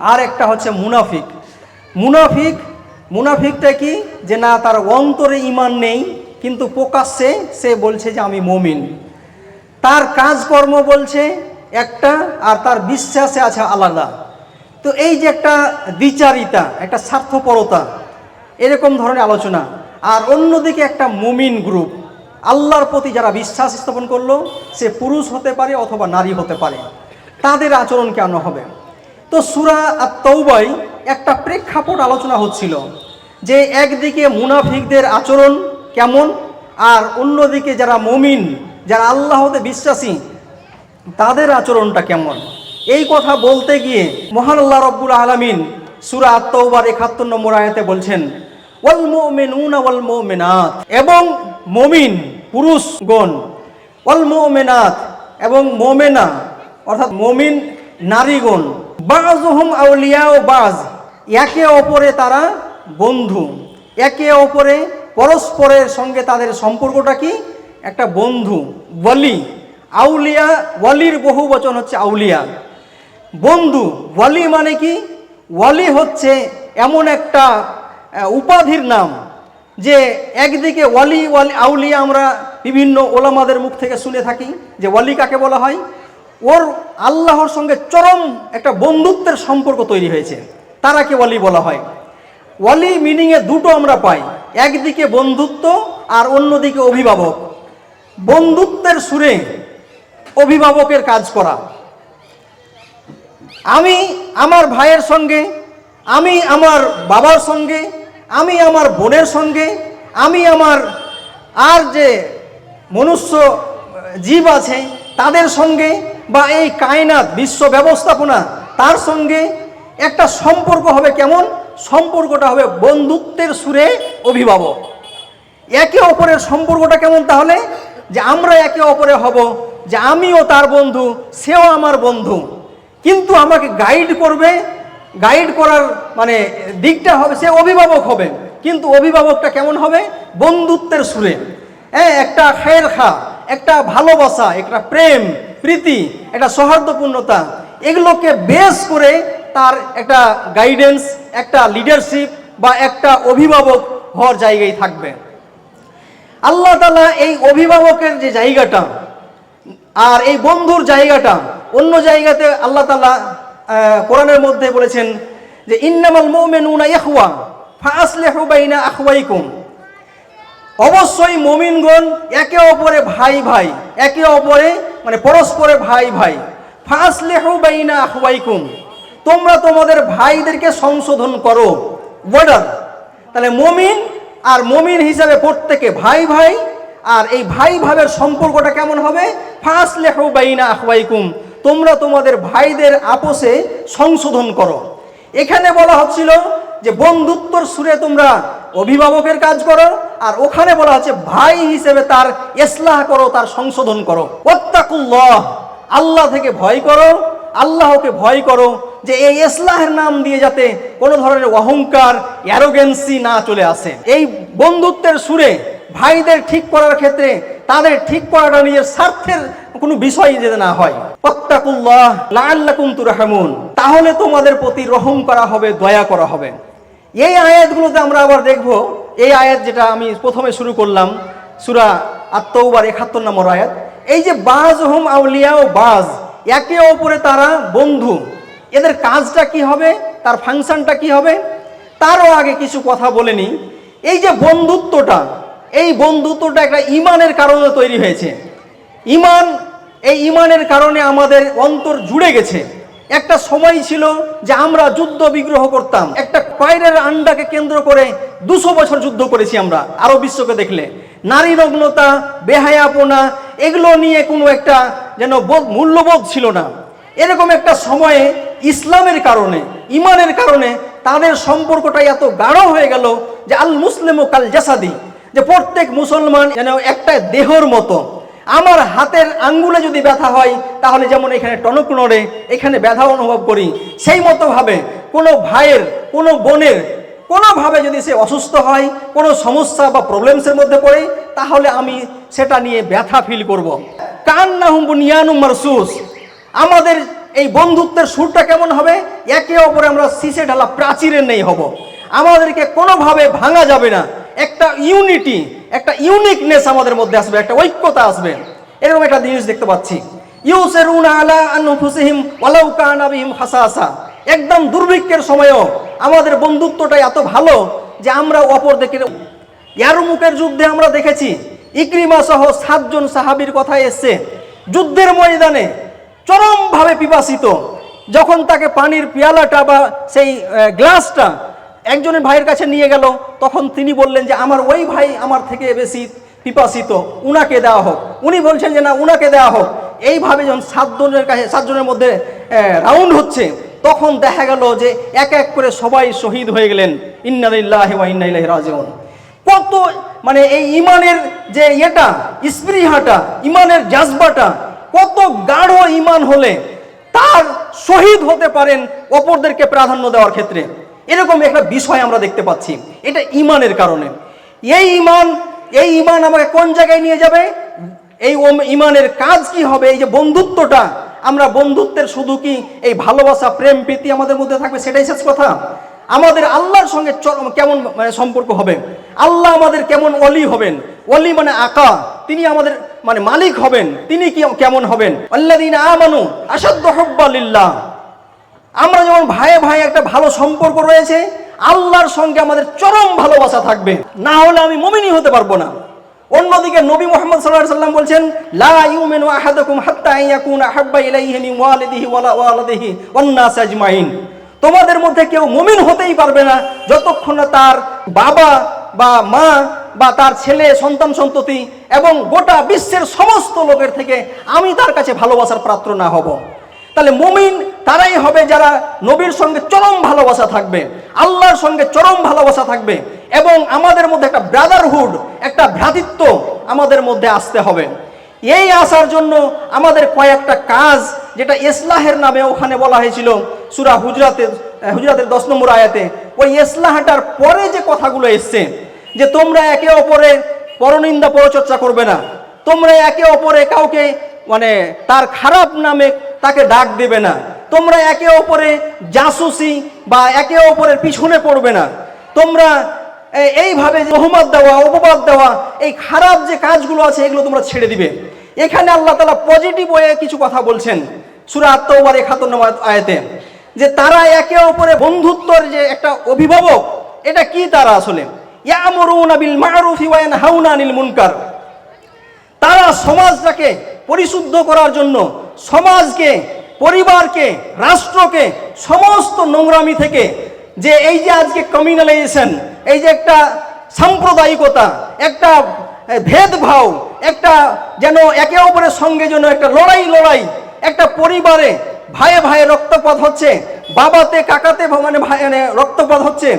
আর একটা হচ্ছে মুনাফিক। মুনাফিক, মুনাফিকটা কি? যে না, তার অন্তরে ইমান নেই, কিন্তু প্রকাশ্যে সে বলছে যে আমি মমিন। তার কাজকর্ম বলছে একটা, আর তার বিশ্বাসে আছে আলাদা। তো এই যে একটা দ্বিচারিতা একটা স্বার্থপরতা, এরকম ধরনের আলোচনা। আর অন্যদিকে একটা মুমিন গ্রুপ। আল্লাহর প্রতি যারা বিশ্বাস স্থাপন করল, সে পুরুষ হতে পারে অথবা নারী হতে পারে। তাদের আচরণ কেন হবে? তো সুরা আর তৌবাই একটা প্রেক্ষাপট আলোচনা হচ্ছিল যে একদিকে মুনাফিকদের আচরণ কেমন আর অন্যদিকে যারা মমিন, যারা আল্লাহতে বিশ্বাসী, তাদের আচরণটা কেমন? এই কথা বলতে গিয়ে মহান আল্লাহ রব্বুল আলমিন সুরা আত্মবার একাত্তর নম্বর আয়াতে বলছেন ওয়াল মুমিনুনা ওয়াল মুমিনাত এবং মমিন, পুরুষগণ ওয়াল মুমিনাত এবং মোমেনা, অর্থাৎ মমিন নারীগণ বাজহুম আউলিয়া ও বাজ। একে অপরে তারা বন্ধু। একে অপরে পরস্পরের সঙ্গে তাদের সম্পর্কটা কি? একটা বন্ধু বলি আউলিয়া, ওয়ালির বহু বচন হচ্ছে আউলিয়া। বন্ধু, ওয়ালি মানে কি? ওয়ালি হচ্ছে এমন একটা উপাধির নাম যে একদিকে ওয়ালি ওয়ালি, আউলিয়া আমরা বিভিন্ন ওলামাদের মুখ থেকে শুনে থাকি যে ওয়ালি কাকে বলা হয়? ওর আল্লাহর সঙ্গে চরম একটা বন্ধুত্বের সম্পর্ক তৈরি হয়েছে। তারাকে ওয়ালি বলা হয়। ওয়ালি মিনিংয়ে দুটো আমরা পাই। একদিকে বন্ধুত্ব আর অন্যদিকে অভিভাবক। বন্ধুত্বের সুরে অভিভাবকের কাজ করা। আমি আমার ভাইয়ের সঙ্গে, আমি আমার বাবার সঙ্গে, আমি আমার বোনের সঙ্গে, আমি আমার আর যে মনুষ্য জীব আছে, তাদের সঙ্গে বা এই কায়নাত, বিশ্ব ব্যবস্থাপনা, তার সঙ্গে একটা সম্পর্ক হবে কেমন? সম্পর্কটা হবে বন্ধুত্বের সুরে অভিভাবক। একে অপরের সম্পর্কটা কেমন তাহলে? যে আমরা একে অপরে হব, যে আমিও তার বন্ধু, সেও আমার বন্ধু। কিন্তু আমাকে গাইড করবে গাইড করার মানে দিকটা হবে সে অভিভাবক হবে। কিন্তু অভিভাবকটা কেমন হবে? বন্ধুত্বের সুরে। হ্যাঁ একটা খের খা, একটা ভালোবাসা, একটা প্রেম প্রীতি, একটা সৌহার্দ্যপূর্ণতা, এগুলোকে বেস করে তার একটা গাইডেন্স একটা লিডারশিপ বা একটা অভিভাবক হওয়ার জায়গায় থাকবে। আল্লাহ তালা এই অভিভাবকের যে জায়গাটা আর এই বন্ধুর জায়গাটা, অন্য জায়গাতে আল্লাহ তালা কোরআনের মধ্যে বলেছেন যে, ইন্নামাল মুমিনুনা ইখওয়া ফাসলিহু বাইনা আখওয়াইকুম। অবশ্যই মুমিনগণ একে অপরে ভাই ভাই একে অপরে মানে পরস্পরে ভাই ভাই। ফাসলিহু তোমরা তোমাদের ভাইদেরকে সংশোধন করো। বর্ডার তাহলে মমিন আর মমিন হিসাবে প্রত্যেকে ভাই ভাই, আর এই ভাই ভাবের সম্পর্কটা কেমন হবে? ফাসলিহু বাইনা আখওয়াইকুম। তোমরা তোমাদের ভাইদের আপোষে সংশোধন করো। এখানে বলা হচ্ছিল যে বন্ধুত্বর সুরে তোমরা অভিভাবকের কাজ করো, আর ওখানে বলা হচ্ছে ভাই হিসেবে তার এসলাহ করো, তার সংশোধন করো। ওত্তাকুল্লাহ আল্লাহ থেকে ভয় করো, আল্লাহকে ভয় করো যে এই ইসলাহের নাম দিয়ে যাতে কোনো ধরনের অহংকার অ্যারোগেন্সি না চলে আসে। এই বন্ধুত্বের সুরে ভাইদের ঠিক করার ক্ষেত্রে তাদের ঠিক করাটা নিজের স্বার্থের কোনো বিষয় যেতে না হয়। পত্তাকুল্লাহ লাআল্লাকুম তুরহামুন, তাহলে তোমাদের প্রতি রহম করা হবে, দয়া করা হবে। এই আয়াতগুলোতে আমরা আবার দেখব, এই আয়াত যেটা আমি প্রথমে শুরু করলাম, সুরা আত্মবার একাত্তর নম্বর আয়াত, এই যে বাজ হোম আউলিয়া ও বাজ, একে অপরে তারা বন্ধু। এদের কাজটা কি হবে? তার ফাংশনটা কি হবে? তারও আগে কিছু কথা বলেনি এই যে বন্ধুত্বটা, এই বন্ধুত্বটা একটা ইমানের কারণে তৈরি হয়েছে। ইমান, এই ইমানের কারণে আমাদের অন্তর জুড়ে গেছে। একটা সময় ছিল যে আমরা যুদ্ধ বিগ্রহ করতাম। একটা কয়রের আন্ডাকে কেন্দ্র করে দুশো বছর যুদ্ধ করেছি আমরা, আরও বিশ্বকে দেখলে। নারী নগ্নতা, বেহায়াপনা, এগুলো নিয়ে কোনো একটা যেন বোধ- মূল্যবোধ ছিল না। এরকম একটা সময়ে ইসলামের কারণে, ইমানের কারণে তাদের সম্পর্কটা এত গাঢ় হয়ে গেল যে আল মুসলিম ও কাল জাসাদি যে প্রত্যেক মুসলমান যেন একটা দেহর মতো। আমার হাতের আঙ্গুলে যদি ব্যথা হয়, তাহলে যেমন এখানে টনক নড়ে, এখানে ব্যথা অনুভব করি। সেই মতো ভাবে কোনো ভাইয়ের, কোনো বোনের কোনোভাবে যদি সে অসুস্থ হয়, কোনো সমস্যা বা প্রবলেমসের মধ্যে পড়ে, তাহলে আমি সেটা নিয়ে ব্যথা ফিল করব। কান না হুম বুনিয়ানুম মারসুস। আমাদের এই বন্ধুত্বের সুরটা কেমন হবে? একে অপরে আমরা সিসে ঢালা প্রাচীরের নেই হব। আমাদেরকে কোনোভাবে ভাঙা যাবে না। একটা ইউনিটি ইউনিকনেস আমাদের মধ্যে আসবে, একটা ঐক্যতা আসবে। এরকম একটা জিনিস দেখতে পাচ্ছি। আলা একদম দুর্ভিক্ষের সময়ও আমাদের বন্ধুত্বটা এত ভালো যে আমরা অপর অপরদিকে ইয়ারমুকের যুদ্ধে আমরা দেখেছি, ইকরিমা সহ সাতজন সাহাবীর কথা এসছে। যুদ্ধের ময়দানে চরমভাবে পিপাসিত। যখন তাকে পানির পেয়ালাটা বা সেই গ্লাসটা একজনের ভাইয়ের কাছে নিয়ে গেল, তখন তিনি বললেন যে, আমার ওই ভাই আমার থেকে বেশি পিপাসিত, উনাকে দেওয়া হোক। উনি বলছেন যে, না, উনাকে দেওয়া হোক। এইভাবে যখন সাতজনের কাছে, সাতজনের মধ্যে রাউন্ড হচ্ছে, তখন দেখা গেল যে, এক এক করে সবাই শহীদ হয়ে গেলেন। ইন্নালিল্লাহি ওয়া ইন্না ইলাইহি রাজিউন। কত মানে এই ইমানের যে ইয়েটা, স্পৃহাটা, ইমানের জাজবাটা, কত গাঢ় ইমান হলে তার শহীদ হতে পারেন অপরদেরকে প্রাধান্য দেওয়ার ক্ষেত্রে। এরকম একটা বিষয় আমরা দেখতে পাচ্ছি। এটা ইমানের কারণে। এই ইমান এই ইমান আমাকে কোন জায়গায় নিয়ে যাবে? এই ইমানের কাজ কি হবে? এই যে বন্ধুত্বটা, আমরা বন্ধুত্বের শুধু কি এই ভালোবাসা, প্রেম, প্রীতি আমাদের মধ্যে থাকবে? সেটাই শেষ কথা। আমাদের আল্লাহর সঙ্গে কেমন মানে সম্পর্ক হবে? আল্লাহ আমাদের কেমন অলি হবেন? অলি মানে আকা। তিনি আমাদের মানে মালিক হবেন। তিনি কি, কেমন হবেন? আল্লাদিন আমানু আসাদ্দ হব্বালিল্লাহ আমরা যেমন ভাইয়ে ভাই একটা ভালো সম্পর্ক রয়েছে, আল্লাহর সঙ্গে আমাদের চরম ভালোবাসা থাকবে। না হলে আমি মমিনই হতে পারব না। অন্যদিকে নবী মোহাম্মদ সাল্লাহ সাল্লাম বলছেন, লা ইউমিনু আহাদাকুম হাত্তা ইয়াকুনা আহাব্বা ইলাইহি ওয়ালিদিহি ওয়ালা ওয়ালাদিহি ওয়ান আজমাইন। তোমাদের মধ্যে কেউ মুমিন হতেই পারবে না যতক্ষণ না তার বাবা বা মা বা তার ছেলে, সন্তান, সন্ততি এবং গোটা বিশ্বের সমস্ত লোকের থেকে আমি তার কাছে ভালোবাসার পাত্র না হব। তাহলে মুমিন তারাই হবে যারা নবীর সঙ্গে চরম ভালোবাসা থাকবে আল্লাহর সঙ্গে চরম ভালোবাসা থাকবে এবং আমাদের মধ্যে একটা ব্রাদারহুড একটা ভ্রাতৃত্ব আমাদের মধ্যে আসতে হবে। এই আসার জন্য আমাদের কয়েকটা কাজ যেটা ইসলাহের নামে ওখানে বলা হয়েছিল সুরা হুজরাতের আহ, হুজরাতের দশ নম্বর আয়াতে। ওই ইসলাহটার পরে যে কথাগুলো এসছে যে তোমরা একে অপরে পরনিন্দা পরচর্চা করবে না তোমরা একে অপরে কাউকে মানে তার খারাপ নামে তাকে ডাক দেবে না। তোমরা একে অপরে জাসুসি বা একে অপরের পিছনে পড়বে না। তোমরা এইভাবে যে বহুমত দেওয়া, অপবাদ দেওয়া, এই খারাপ যে কাজগুলো আছে, এগুলো তোমরা ছেড়ে দিবে। এখানে আল্লাহ তালা পজিটিভ ওয়ে কিছু কথা বলছেন সুরা আত্মবার একাত্তর নম্বর আয়াতে, যে তারা একে অপরে বন্ধুত্বর যে একটা অভিভাবক, এটা কি তারা আসলে? ইয়ামুরুনা বিল মুনকার। তারা সমাজটাকে পরিশুদ্ধ করার জন্য সমাজকে, পরিবারকে, রাষ্ট্রকে, সমস্ত নোংরামি থেকে যে এই যে আজকে কমিউনালাইজেশন এই যে একটা সাম্প্রদায়িকতা, একটা ভেদভাব, একটা যেন একে অপরের সঙ্গে যেন একটা লড়াই লড়াই, একটা পরিবারে ভাইয়ে ভাইয়ে রক্তপাত হচ্ছে, বাবাতে, কাকাতে মানে ভাই মানে রক্তপাত হচ্ছে,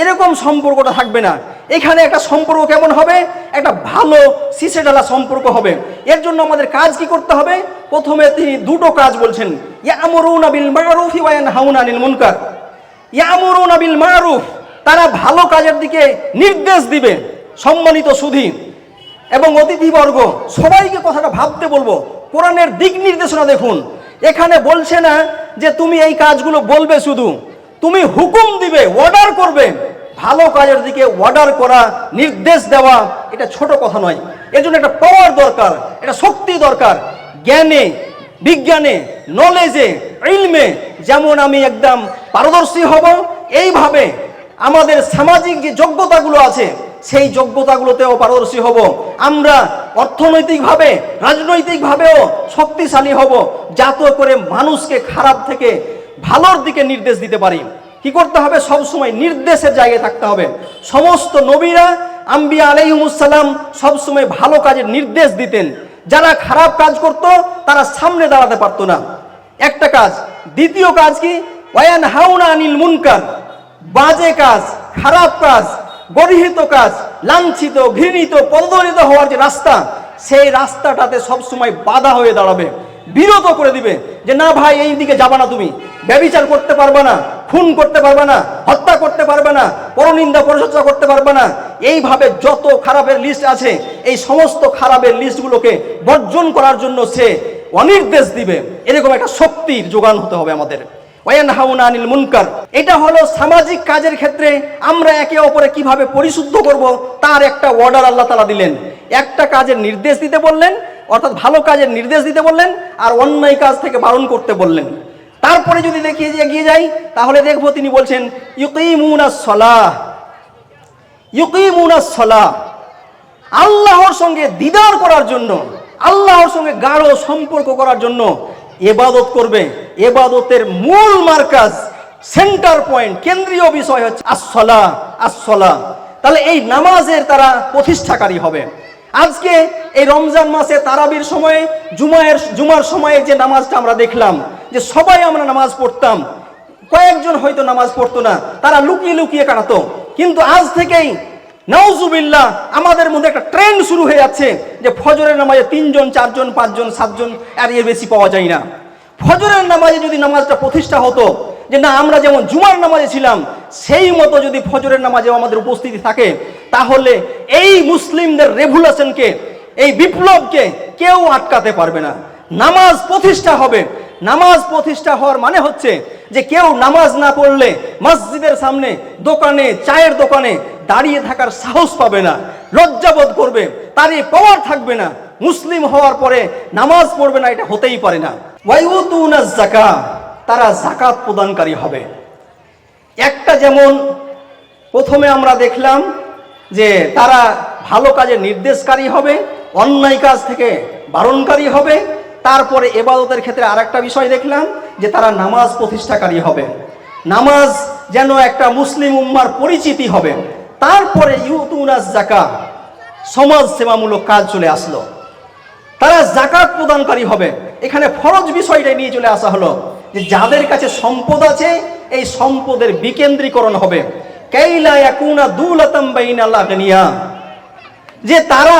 এরকম সম্পর্কটা থাকবে না। এখানে একটা সম্পর্ক কেমন হবে? একটা ভালো সিসে ডালা সম্পর্ক হবে। এর জন্য আমাদের কাজ কি করতে হবে? প্রথমে তিনি দুটো কাজ বলছেন। ইয়ামুরুনা বিল মারুফি ওয়া ইয়ানহাউনা আনিল মুনকার। ইয়ামুরুনা বিল মারুফ, তারা ভালো কাজের দিকে নির্দেশ দিবে, সম্মানিত সুধী। এবং অতিথিবর্গ, সবাইকে কথাটা ভাবতে বলব। কোরআনের দিক নির্দেশনা দেখুন। এখানে বলছে না যে, তুমি এই কাজগুলো বলবে শুধু। তুমি হুকুম দিবে অর্ডার করবে। ভালো কাজের দিকে অর্ডার করা, নির্দেশ দেওয়া, এটা ছোট কথা নয়। এর জন্য একটা পাওয়ার দরকার, এটা শক্তি দরকার। জ্ঞানে, বিজ্ঞানে নলেজে ইলমে যেমন আমি একদম পারদর্শী হব, এইভাবে আমাদের সামাজিক যে যোগ্যতাগুলো আছে, সেই যোগ্যতাগুলোতেও পারদর্শী হব। আমরা অর্থনৈতিকভাবে, রাজনৈতিকভাবেও শক্তিশালী হব, যাতে করে মানুষকে খারাপ থেকে ভালোর দিকে নির্দেশ দিতে পারি। কি করতে হবে? সব সময় নির্দেশের জায়গায় থাকতে হবে। সমস্ত নবীরা, আম্বিয়া আলাইহুমুসাল্লাম সবসময় ভালো কাজের নির্দেশ দিতেন। যারা খারাপ কাজ করত, তারা সামনে দাঁড়াতে পারতো না। একটা কাজ। দ্বিতীয় কাজ কি? ওয়ান হাউনা আনিল মুনকার। বাজে কাজ, খারাপ কাজ, গর্হিত কাজ, লাঞ্ছিত, ঘৃণিত, পদদলিত হওয়ার যে রাস্তা, সেই রাস্তাটাতে সবসময় বাধা হয়ে দাঁড়াবে। বিরত করে দিবে যে, না ভাই, এই দিকে যাবা না তুমি। ব্যবিচার করতে পারবে না, খুন করতে পারবে না, হত্যা করতে পারবে না, পরনিন্দা পরচর্চা করতে পারবে না, এইভাবে যত খারাপের লিস্ট আছে, এই সমস্ত খারাপের লিস্টগুলোকে বর্জন করার জন্য সে অনির্দেশ দিবে। এরকম একটা শক্তির যোগান হতে হবে আমাদের। ওয়ান হাউনা আনিল মুনকার। এটা হলো সামাজিক কাজের ক্ষেত্রে আমরা একে অপরে কীভাবে পরিশুদ্ধ করব, তার একটা অর্ডার আল্লাহ তালা দিলেন। একটা কাজের নির্দেশ দিতে বললেন, অর্থাৎ ভালো কাজের নির্দেশ দিতে বললেন, আর অন্যায় কাজ থেকে বারণ করতে বললেন। তারপরে যদি দেখিয়ে যে এগিয়ে যাই, তাহলে দেখব তিনি বলছেন, ইউকিমুনা সলাহ ইউকিমুনা সলাহ। আল্লাহর সঙ্গে দিদার করার জন্য, আল্লাহর সঙ্গে গাঢ় সম্পর্ক করার জন্য এবাদত করবে। এবাদতের মূল মার্কাজ, সেন্টার পয়েন্ট, কেন্দ্রীয় বিষয় হচ্ছে আসলা আসলা তাহলে এই নামাজের তারা প্রতিষ্ঠাকারী হবে। আজকে এই রমজান মাসে তারাবির সময়ে, জুমায়ের, জুমার সময়ে যে নামাজটা আমরা দেখলাম, যে সবাই আমরা নামাজ পড়তাম, কয়েকজন হয়তো নামাজ পড়তো না, তারা লুকিয়ে লুকিয়ে কাটাতো। কিন্তু আজ থেকেই, নাউজুবিল্লাহ, আমাদের মধ্যে একটা ট্রেন্ড শুরু হয়ে যাচ্ছে যে ফজরের নামাজে তিনজন, চারজন, পাঁচজন, সাতজন, আর এর বেশি পাওয়া যায় না। ফজরের নামাজে যদি নামাজটা প্রতিষ্ঠা হতো, যে না, আমরা যেমন জুমার নামাজে ছিলাম, সেই মতো যদি ফজরের নামাজেও আমাদের উপস্থিতি থাকে, তাহলে এই মুসলিমদের রেভুলেশনকে, এই বিপ্লবকে কেউ আটকাতে পারবে না। নামাজ প্রতিষ্ঠা হবে। নামাজ প্রতিষ্ঠা হওয়ার মানে হচ্ছে যে কেউ নামাজ না পড়লে মসজিদের সামনে, দোকানে, চায়ের দোকানে দাঁড়িয়ে থাকার সাহস পাবে না লজ্জাবোধ করবে তার এই পাওয়ার থাকবে না। মুসলিম হওয়ার পরে নামাজ পড়বে না, এটা হতেই পারে না। জাকা তারা জাকাত প্রদানকারী হবে। একটা যেমন প্রথমে আমরা দেখলাম যে তারা ভালো কাজের নির্দেশকারী হবে, অন্যায় কাজ থেকে বারণকারী হবে। তারপরে এবাদতের ক্ষেত্রে আরেকটা বিষয় দেখলাম যে তারা নামাজ প্রতিষ্ঠাকারী হবে। নামাজ যেন একটা মুসলিম উম্মার পরিচিতি হবে। তারপরে ইউতুনাস জাকা সমাজ সেবামূলক কাজ চলে আসলো। তারা জাকাত প্রদানকারী হবে। এখানে ফরজ বিষয়টা নিয়ে চলে আসা হলো যে যাদের কাছে সম্পদ আছে, এই সম্পদের বিকেন্দ্রীকরণ হবে। যে তারা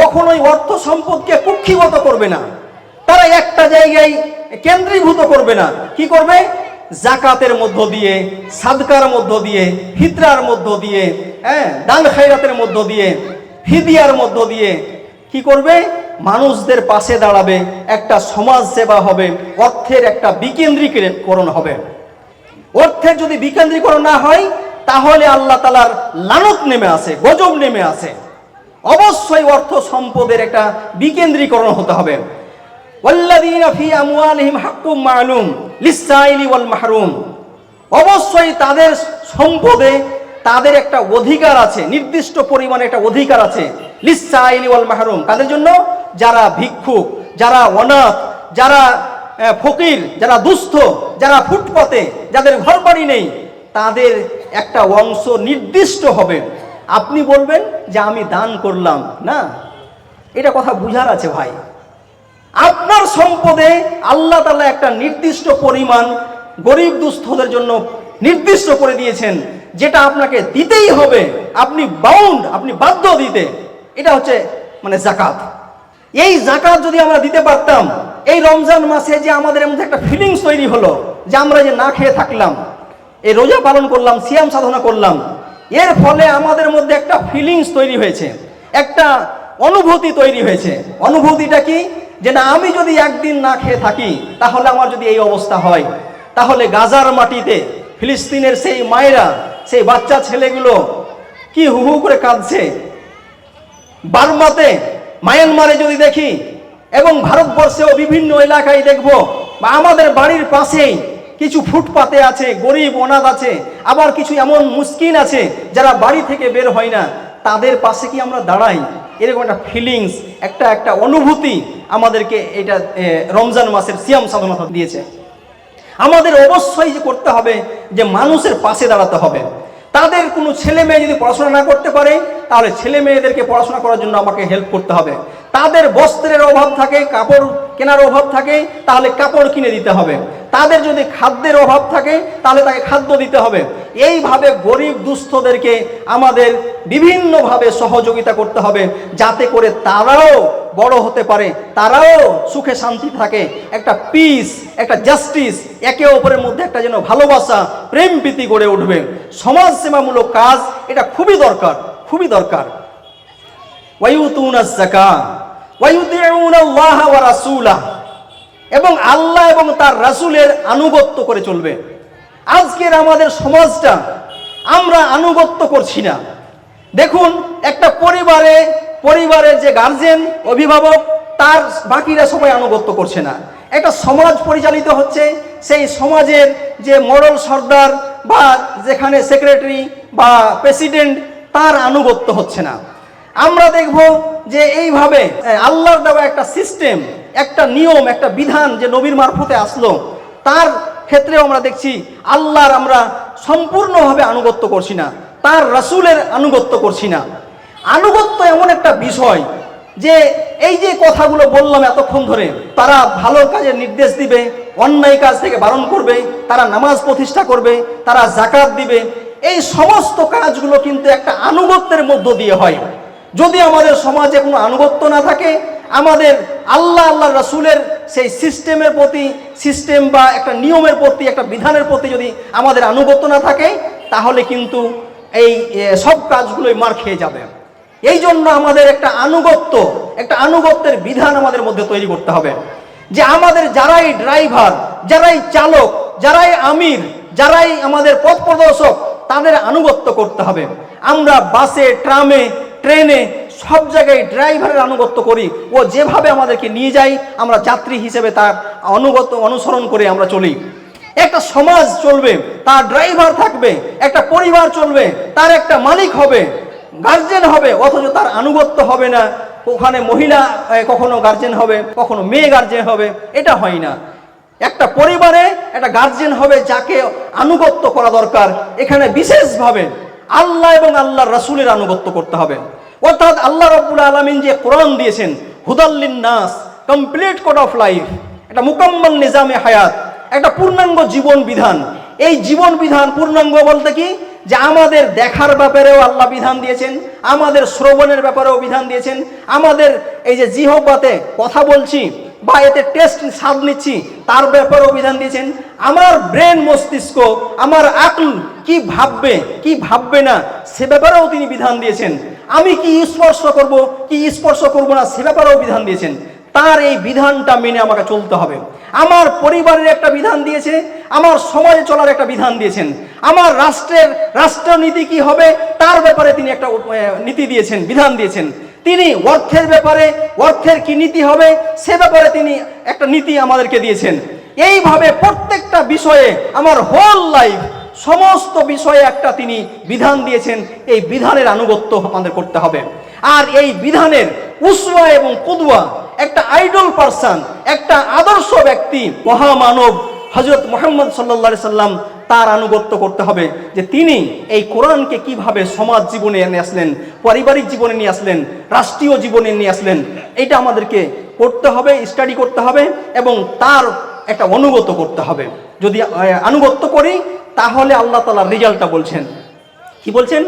কখনোই অর্থ সম্পদকে কুক্ষিগত করবে না। তারা একটা জায়গায় কেন্দ্রীভূত করবে না। কি করবে? জাকাতের মধ্য দিয়ে, সাদকার মধ্য দিয়ে, ফিতরার মধ্য দিয়ে হ্যাঁ দান খাইরাতের মধ্য দিয়ে, ফিদিয়ার মধ্য দিয়ে কি করবে? মানুষদের পাশে দাঁড়াবে, একটা সমাজ সেবা হবে, অর্থের একটা বিকেন্দ্রীকরণ হবে। অর্থের যদি বিকেন্দ্রীকরণ না হয় তাহলে আল্লাহ তালার লানত নেমে আসে গজব নেমে আসে অবশ্যই অর্থ সম্পদের একটা বিকেন্দ্রীকরণ হতে হবে। মাহরুম। অবশ্যই তাদের সম্পদে তাদের একটা অধিকার আছে, নির্দিষ্ট পরিমাণে একটা অধিকার আছে, লিস-সাইলি ওয়াল মাহরুম। তাদের জন্য? যারা ভিক্ষুক, যারা অনাথ, যারা ফকির, যারা দুস্থ, যারা ফুটপথে যাদের ঘর বাড়ি নেই তাদের একটা অংশ নির্দিষ্ট হবে। আপনি বলবেন যে আমি দান করলাম, না? এটা কথা বুঝার আছে ভাই। আপনার সম্পদে আল্লাহ তালা একটা নির্দিষ্ট পরিমাণ গরিব দুস্থদের জন্য নির্দিষ্ট করে দিয়েছেন, যেটা আপনাকে দিতেই হবে। আপনি বাউন্ড আপনি বাধ্য দিতে। এটা হচ্ছে মানে জাকাত এই জাকাত যদি আমরা দিতে পারতাম, এই রমজান মাসে যে আমাদের মধ্যে একটা ফিলিংস তৈরি হলো, যে আমরা যে না খেয়ে থাকলাম এই রোজা পালন করলাম, সিয়াম সাধনা করলাম। এর ফলে আমাদের মধ্যে একটা ফিলিংস তৈরি হয়েছে, একটা অনুভূতি তৈরি হয়েছে। অনুভূতিটা কি? যে না, আমি যদি একদিন না খেয়ে থাকি, তাহলে আমার যদি এই অবস্থা হয়। তাহলে গাজার মাটিতে ফিলিস্তিনের সেই মায়েরা, সেই বাচ্চা ছেলেগুলো কি হু হু করে কাঁদছে। বার্মাতে, মায়ানমারে যদি দেখি, এবং ভারতবর্ষেও বিভিন্ন এলাকায় দেখব, বা আমাদের বাড়ির পাশেই কিছু ফুটপাতে আছে, গরিব, অনাথ আছে, আবার কিছু এমন মুশকিল আছে যারা বাড়ি থেকে বের হয় না। তাদের পাশে কি আমরা দাঁড়াই? এরকম একটা ফিলিংস একটা একটা অনুভূতি আমাদেরকে এটা রমজান মাসের সিয়াম সাধনা দিয়েছে। আমাদের অবশ্যই যে করতে হবে, যে মানুষের পাশে দাঁড়াতে হবে। তাদের কোনো ছেলে মেয়ে যদি পড়াশোনা না করতে পারে, তাহলে ছেলে মেয়েদেরকে পড়াশোনা করার জন্য আমাকে হেল্প করতে হবে। তাদের বস্ত্রের অভাব থাকে, কাপড় কেনার অভাব থাকে, তাহলে কাপড় কিনে দিতে হবে। তাদের যদি খাদ্যের অভাব থাকে, তাহলে তাকে খাদ্য দিতে হবে। এইভাবে গরিব দুস্থদেরকে আমাদের বিভিন্নভাবে সহযোগিতা করতে হবে, যাতে করে তারাও বড় হতে পারে, তারাও সুখে শান্তি থাকে। একটা পিস একটা জাস্টিস একে অপরের মধ্যে একটা যেন ভালোবাসা, প্রেম প্রীতি গড়ে উঠবে। সমাজ সেবামূলক কাজ, এটা খুবই দরকার খুবই দরকার। ওয়ায়ুতুনা যাকা এবং আল্লাহ এবং তার রাসূলের আনুগত্য করে চলবে। আজকের আমাদের সমাজটা আমরা আনুগত্য করছি না। দেখুন, একটা পরিবারে, পরিবারের যে গার্জেন অভিভাবক, তার বাকিরা সবাই আনুগত্য করছে না। একটা সমাজ পরিচালিত হচ্ছে, সেই সমাজের যে মোড়ল সর্দার বা যেখানে সেক্রেটারি বা প্রেসিডেন্ট তার আনুগত্য হচ্ছে না। আমরা দেখব যে এইভাবে আল্লাহর দেওয়া একটা সিস্টেম একটা নিয়ম, একটা বিধান যে নবীর মারফতে আসলো, তার ক্ষেত্রেও আমরা দেখছি আল্লাহর আমরা সম্পূর্ণভাবে আনুগত্য করছি না, তার রাসূলের আনুগত্য করছি না। আনুগত্য এমন একটা বিষয় যে এই যে কথাগুলো বললাম এতক্ষণ ধরে, তারা ভালো কাজের নির্দেশ দিবে, অন্যায় কাজ থেকে বারণ করবে, তারা নামাজ প্রতিষ্ঠা করবে, তারা জাকাত দিবে, এই সমস্ত কাজগুলো কিন্তু একটা আনুগত্যের মধ্য দিয়ে হয়। যদি আমাদের সমাজে কোনো আনুগত্য না থাকে, আমাদের আল্লাহ আল্লাহ রাসূলের সেই সিস্টেমের প্রতি, সিস্টেম বা একটা নিয়মের প্রতি, একটা বিধানের প্রতি যদি আমাদের আনুগত্য না থাকে, তাহলে কিন্তু এই সব কাজগুলোই মার খেয়ে যাবে। এই জন্য আমাদের একটা আনুগত্য, একটা আনুগত্যের বিধান আমাদের মধ্যে তৈরি করতে হবে। যে আমাদের যারাই ড্রাইভার, যারাই চালক, যারাই আমির, যারাই আমাদের পথ প্রদর্শক, তাদের আনুগত্য করতে হবে। আমরা বাসে, ট্রামে ট্রেনে সব জায়গায় ড্রাইভারের আনুগত্য করি, ও যেভাবে আমাদেরকে নিয়ে যায়, আমরা যাত্রী হিসেবে তার অনুগত অনুসরণ করে আমরা চলি। একটা সমাজ চলবে, তার ড্রাইভার থাকবে, একটা পরিবার চলবে, তার একটা মালিক হবে, গার্জেন হবে, অথচ তার আনুগত্য হবে না। ওখানে মহিলা কখনো গার্জেন হবে, কখনো মেয়ে গার্জেন হবে, এটা হয় না। একটা পরিবারে একটা গার্জেন হবে, যাকে আনুগত্য করা দরকার। এখানে বিশেষভাবে আল্লাহ এবং আল্লাহর রাসূলের আনুগত্য করতে হবে। অর্থাৎ আল্লাহ রব্বুল আলমিন যে কোরআন দিয়েছেন হুদাল্লিন নাস কমপ্লিট কোড অফ লাইফ একটা মুকাম্মল নিজামে হায়াত, একটা পূর্ণাঙ্গ জীবন বিধান। এই জীবন বিধান পূর্ণাঙ্গ বলতে কি? যে আমাদের দেখার ব্যাপারেও আল্লাহ বিধান দিয়েছেন, আমাদের শ্রবণের ব্যাপারেও বিধান দিয়েছেন, আমাদের এই যে জিহবাতে কথা বলছি বা এতে টেস্ট স্বাদ নিচ্ছি, তার ব্যাপারেও বিধান দিয়েছেন। আমার ব্রেন মস্তিষ্ক, আমার আকল কি ভাববে কি ভাববে না, সে ব্যাপারেও তিনি বিধান দিয়েছেন। আমি কি স্পর্শ করব, কি স্পর্শ করব না, সে ব্যাপারেও বিধান দিয়েছেন। তার এই বিধানটা মেনে আমাকে চলতে হবে। আমার পরিবারের একটা বিধান দিয়েছে, আমার সমাজে চলার একটা বিধান দিয়েছেন। আমার রাষ্ট্রের, রাষ্ট্রনীতি কি হবে, তার ব্যাপারে তিনি একটা নীতি দিয়েছেন, বিধান দিয়েছেন। তিনি অর্থের ব্যাপারে, অর্থের কি নীতি হবে, সে ব্যাপারে তিনি একটা নীতি আমাদেরকে দিয়েছেন। এইভাবে প্রত্যেকটা বিষয়ে আমার হোল লাইফ সমস্ত বিষয়ে একটা তিনি বিধান দিয়েছেন, এই বিধানের আনুগত্য আমাদের করতে হবে। আর এই বিধানের উসওয়া এবং কুদওয়া, একটা আইডল পারসন, একটা আদর্শ ব্যক্তি, মহামানব হজরত মোহাম্মদ সাল্লা সাল্লাম, তার আনুগত্য করতে হবে যে তিনি এই কোরআনকে কীভাবে সমাজ জীবনে নিয়ে আসলেন, পারিবারিক জীবনে নিয়ে আসলেন, রাষ্ট্রীয় জীবনে নিয়ে আসলেন, এটা আমাদেরকে করতে হবে স্টাডি করতে হবে এবং তার একটা অনুগত করতে হবে। যদি আনুগত্য করি, তাহলে আল্লাহ তালার রেজাল্টটা বলছেন। কি বলছেন?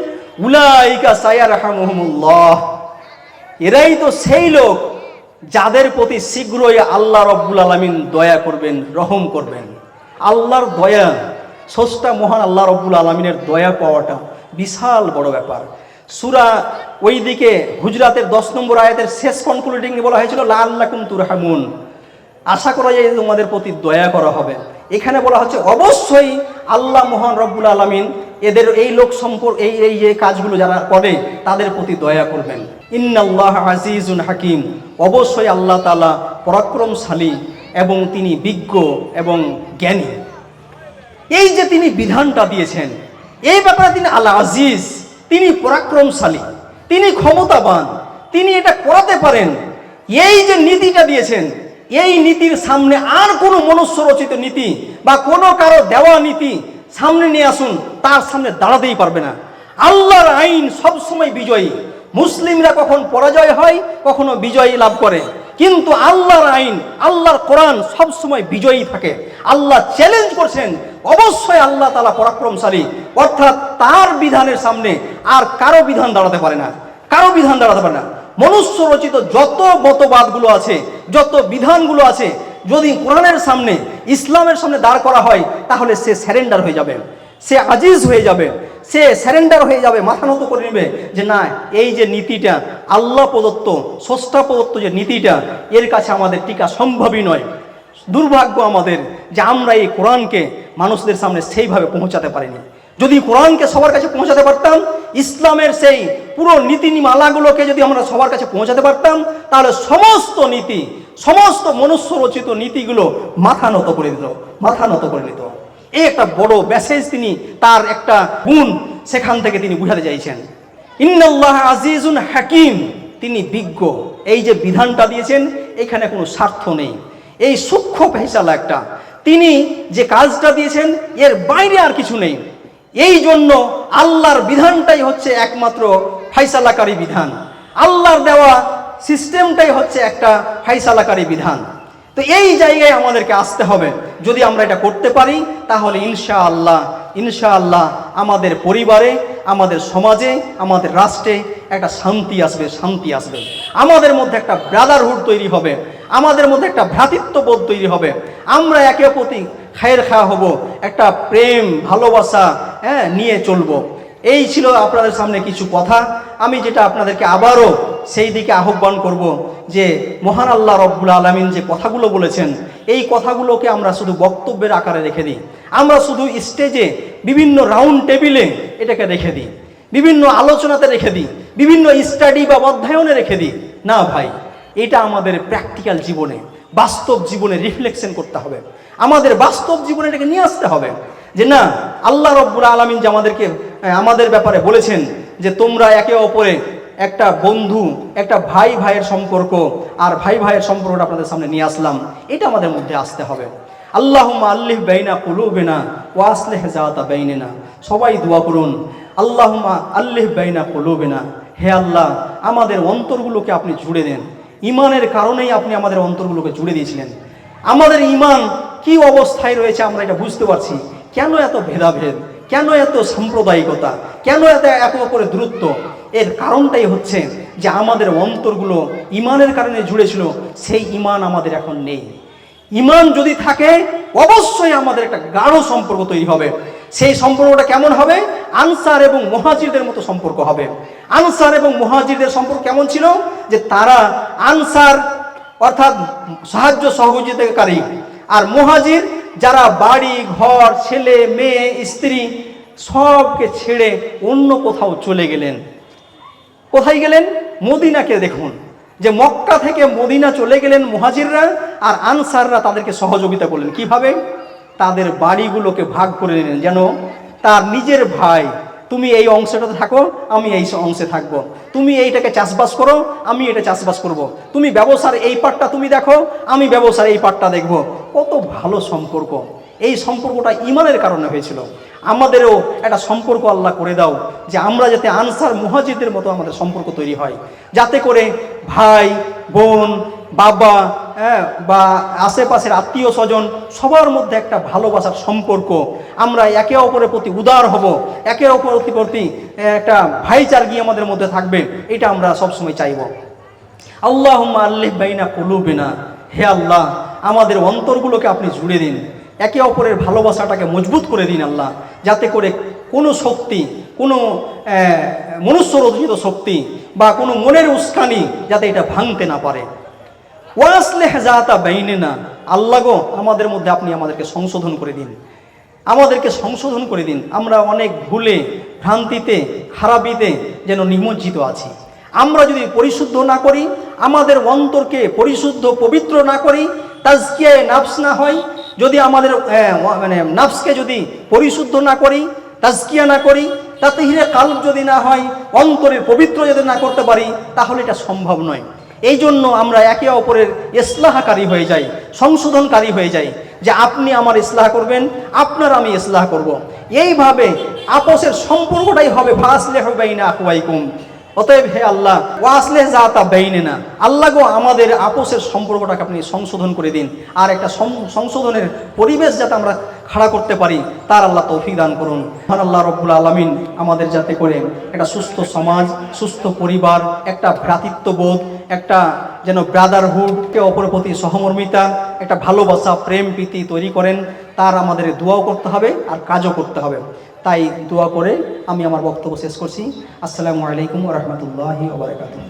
উলাইকা সায়ার রাহমুল্লাহ এরাই তো সেই লোক যাদের প্রতি শীঘ্রই আল্লাহ রব্বুল আলমিন দয়া করবেন, রহম করবেন। আল্লাহর দয়া, স্রষ্টা মহান আল্লাহ রব্বুল আলমিনের দয়া পাওয়াটা বিশাল বড় ব্যাপার। সুরা ওইদিকে হুজরাতের দশ নম্বর আয়াতের শেষ কনক্লুডিং বলা হয়েছিল লা আল্লাহ কুমতুর হামুন আশা করা যায় তোমাদের প্রতি দয়া করা হবে। এখানে বলা হচ্ছে, অবশ্যই আল্লাহ মহান রব্বুল আলমিন এদের এই লোক সম্পর্ক এই এই যে কাজগুলো যারা করে, তাদের প্রতি দয়া করবেন। ইন্নাল্লাহ আজিজুন হাকিম। অবশ্যই আল্লাহ তালা পরাক্রমশালী এবং তিনি বিজ্ঞ এবং জ্ঞানী। এই যে তিনি বিধানটা দিয়েছেন, এই ব্যাপারে তিনি আল আজিজ, তিনি পরাক্রমশালী, তিনি ক্ষমতাবান, তিনি এটা করাতে পারেন। এই যে নীতিটা দিয়েছেন এই নীতির সামনে আর কোনো মনুষ্য রচিত নীতি বা কোনো কারও দেওয়া নীতি সামনে নিয়ে আসুন, তার সামনে দাঁড়াতেই পারবে না। আল্লাহর আইন সবসময় বিজয়ী। মুসলিমরা কখন পরাজয় হয়, কখনো বিজয়ী লাভ করে। কিন্তু আল্লাহর আইন, আল্লাহর কোরআন সবসময় বিজয়ী থাকে। আল্লাহ চ্যালেঞ্জ করছেন, অবশ্যই আল্লাহ তালা পরাক্রমশালী। অর্থাৎ তার বিধানের সামনে আর কারও বিধান দাঁড়াতে পারে না। কারও বিধান দাঁড়াতে পারে না। মনুষ্য রচিত যত মতবাদগুলো আছে, যত বিধানগুলো আছে, যদি কোরআনের সামনে, ইসলামের সামনে দাঁড় করা হয়, তাহলে সে স্যারেন্ডার হয়ে যাবে। সে আজিজ হয়ে যাবে। সে স্যারেন্ডার হয়ে যাবে, মাথা নত করে নেবে যে না, এই যে নীতিটা, আল্লাহ প্রদত্ত, স্রষ্টা প্রদত্ত যে নীতিটা, এর কাছে আমাদের টিকা সম্ভবই নয়। দুর্ভাগ্য আমাদের যে আমরা এই কোরআনকে মানুষদের সামনে সেইভাবে পৌঁছাতে পারিনি। যদি কোরআনকে সবার কাছে পৌঁছাতে পারতাম, ইসলামের সেই পুরো নীতিমালাগুলোকে যদি আমরা সবার কাছে পৌঁছাতে পারতাম, তাহলে সমস্ত নীতি, সমস্ত মনুষ্য রচিত নীতিগুলো মাথা নত করে দিত, মাথা নত করে নিত। এই একটা বড় মেসেজ তিনি তার একটা গুণ সেখান থেকে তিনি বুঝাতে চাইছেন। ইন্নাল্লাহ আজিজুন হাকিম, তিনি বিজ্ঞ। এই যে বিধানটা দিয়েছেন, এখানে কোনো স্বার্থ নেই। এই সূক্ষ্ম ফেসালা একটা। তিনি যে কাজটা দিয়েছেন, এর বাইরে আর কিছু নেই। এই জন্য আল্লাহর বিধানটাই হচ্ছে একমাত্র ফাইসালাকারী বিধান। আল্লাহর দেওয়া সিস্টেমটাই হচ্ছে একটা ফাইসালাকারী বিধান। তো এই জায়গায় আমাদেরকে আসতে হবে। যদি আমরা এটা করতে পারি, তাহলে ইনশা আল্লাহ ইনশা আল্লাহ আমাদের পরিবারে, আমাদের সমাজে, আমাদের রাষ্ট্রে একটা শান্তি আসবে শান্তি আসবে। আমাদের মধ্যে একটা ব্রাদারহুড তৈরি হবে। আমাদের মধ্যে একটা ভ্রাতৃত্ববোধ তৈরি হবে। আমরা একে প্রতি খায়ের খাওয়া হব। একটা প্রেম, ভালোবাসা হ্যাঁ নিয়ে চলবো। এই ছিল আপনাদের সামনে কিছু কথা। আমি যেটা আপনাদেরকে আবারও সেই দিকে আহ্বান করব যে, মহান আল্লাহ রব্বুল আলমিন যে কথাগুলো বলেছেন, এই কথাগুলোকে আমরা শুধু বক্তব্যের আকারে রেখে দিই। আমরা শুধু স্টেজে বিভিন্ন রাউন্ড টেবিলে এটাকে রেখে দিই। বিভিন্ন আলোচনাতে রেখে দিই। বিভিন্ন স্টাডি বা অধ্যয়নে রেখে দিই। না ভাই, এটা আমাদের প্র্যাকটিক্যাল জীবনে, বাস্তব জীবনে রিফ্লেকশন করতে হবে। আমাদের বাস্তব জীবনে এটাকে নিয়ে আসতে হবে। যে না, আল্লাহ রব্বুল আলমিন যে আমাদেরকে আমাদের ব্যাপারে বলেছেন যে তোমরা একে অপরে একটা বন্ধু, একটা ভাই ভাইয়ের সম্পর্ক আর ভাই ভাইয়ের সম্পর্কটা আপনাদের সামনে নিয়ে আসলাম। এটা আমাদের মধ্যে আসতে হবে। আল্লাহ আল্লিহ বেইনা কুলুবেনা ওয়াসলেহ জাতা বেইনেনা। সবাই দোয়া করুন আল্লাহুমা আল্লিহ বেইনা কুলুবেনা। হে আল্লাহ, আমাদের অন্তরগুলোকে আপনি জুড়ে দেন। ইমানের কারণেই আপনি আমাদের অন্তরগুলোকে জুড়ে দিয়েছিলেন। আমাদের ইমান কি অবস্থায় রয়েছে আমরা এটা বুঝতে পারছি। কেন এত ভেদাভেদ? কেন এত সাম্প্রদায়িকতা? কেন এত একে অপরের দূরত্ব? এর কারণটাই হচ্ছে যে আমাদের অন্তরগুলো ইমানের কারণে জুড়েছিল সেই ইমান আমাদের এখন নেই। ইমান যদি থাকে, অবশ্যই আমাদের একটা গাঢ় সম্পর্ক তৈরি হবে। সেই সম্পর্কটা কেমন হবে? আনসার এবং মহাজিরদের মতো সম্পর্ক হবে। আনসার এবং মহাজিরদের সম্পর্ক কেমন ছিল? যে তারা আনসার অর্থাৎ সাহায্য সহযোগিতাকারী। আর মহাজির যারা বাড়ি, ঘর, ছেলে, মেয়ে, স্ত্রী, সবকে ছেড়ে অন্য কোথাও চলে গেলেন। কোথায় গেলেন? মদিনাকে দেখুন। যে মক্কা থেকে মদিনা চলে গেলেন মুহাজিররা আর আনসাররা তাদেরকে সহযোগিতা করলেন। কীভাবে? তাদের বাড়িগুলোকে ভাগ করে নিলেন। যেন তার নিজের ভাই তুমি এই অংশটাতে থাকো, আমি এই অংশে থাকব। তুমি এইটাকে চাষবাস করো, আমি এটা চাষবাস করব। তুমি ব্যবসার এই পার্টটা তুমি দেখো, আমি ব্যবসার এই পার্টটা দেখব। কত ভালো সম্পর্ক। এই সম্পর্কটা ইমানের কারণে হয়েছিল। আমাদেরও একটা সম্পর্ক আল্লাহ করে দাও, যে আমরা যাতে আনসার মুহাজিদের মতো আমাদের সম্পর্ক তৈরি হয়। যাতে করে ভাই, বোন, বাবা বা আশেপাশের আত্মীয় স্বজন সবার মধ্যে একটা ভালোবাসার সম্পর্ক। আমরা একে অপরের প্রতি উদার হব একে অপরের প্রতি একটা ভাইচারগি আমাদের মধ্যে থাকবে এটা আমরা সবসময় চাইব। আল্লাহ আল্লিহ বাইনা কলুবেনা। হে আল্লাহ আমাদের অন্তরগুলোকে আপনি জুড়ে দিন। একে অপরের ভালোবাসাটাকে মজবুত করে দিন আল্লাহ যাতে করে কোনো শক্তি কোনো আহ, মনুষ্য রচিত শক্তি বা কোনো মনের উস্কানি যাতে এটা ভাঙতে না পারে। ওয়াসলে হেজাতা বাইনে না আল্লাহ আমাদের মধ্যে আপনি আমাদেরকে সংশোধন করে দিন। আমাদেরকে সংশোধন করে দিন। আমরা অনেক ভুলে, ভ্রান্তিতে, খারাপিতে যেন নিমজ্জিত আছি। আমরা যদি পরিশুদ্ধ না করি, আমাদের অন্তরকে পরিশুদ্ধ, পবিত্র না করি, তাজকিয়ায় নাফস না হয়, যদি আমাদের মানে নাফসকে যদি পরিশুদ্ধ না করি, তাজকিয়া না করি তাতে হিরে কাল্প যদি না হয় অন্তরের পবিত্র যদি না করতে পারি, তাহলে এটা সম্ভব নয়। এই জন্য আমরা একে অপরের ইসলাহকারী হয়ে যাই, সংশোধনকারী হয়ে যাই যে আপনি আমার ইসলাহ করবেন, আপনার আমি ইসলাহ করব। এইভাবে আপোষের সম্পর্কটাই হবে ফাসলে হবে না আকুয়াইকুম অতএব হে আল্লাহ ওয়াসলে জাতা বেইনে না আল্লাহ গো আমাদের আপোষের সম্পর্কটাকে আপনি সংশোধন করে দিন। আর একটা সংশোধনের পরিবেশ যাতে আমরা খাড়া করতে পারি, তার আল্লাহ তৌফিক দান করুন। মহান আল্লাহ রব্বুল আলমিন আমাদের যাতে করে একটা সুস্থ সমাজ, সুস্থ পরিবার, একটা ভ্রাতৃত্ববোধ, একটা যেন ব্রাদারহুড কে অপরের প্রতি সহমর্মিতা, একটা ভালোবাসা প্রেম প্রীতি তৈরি করেন, তার আমাদের দোয়াও করতে হবে আর কাজও করতে হবে। তাই দোয়া করে আমি আমার বক্তব্য শেষ করছি। আসসালামু আলাইকুম রহমতুল্লাহি ওবরাকাতুহ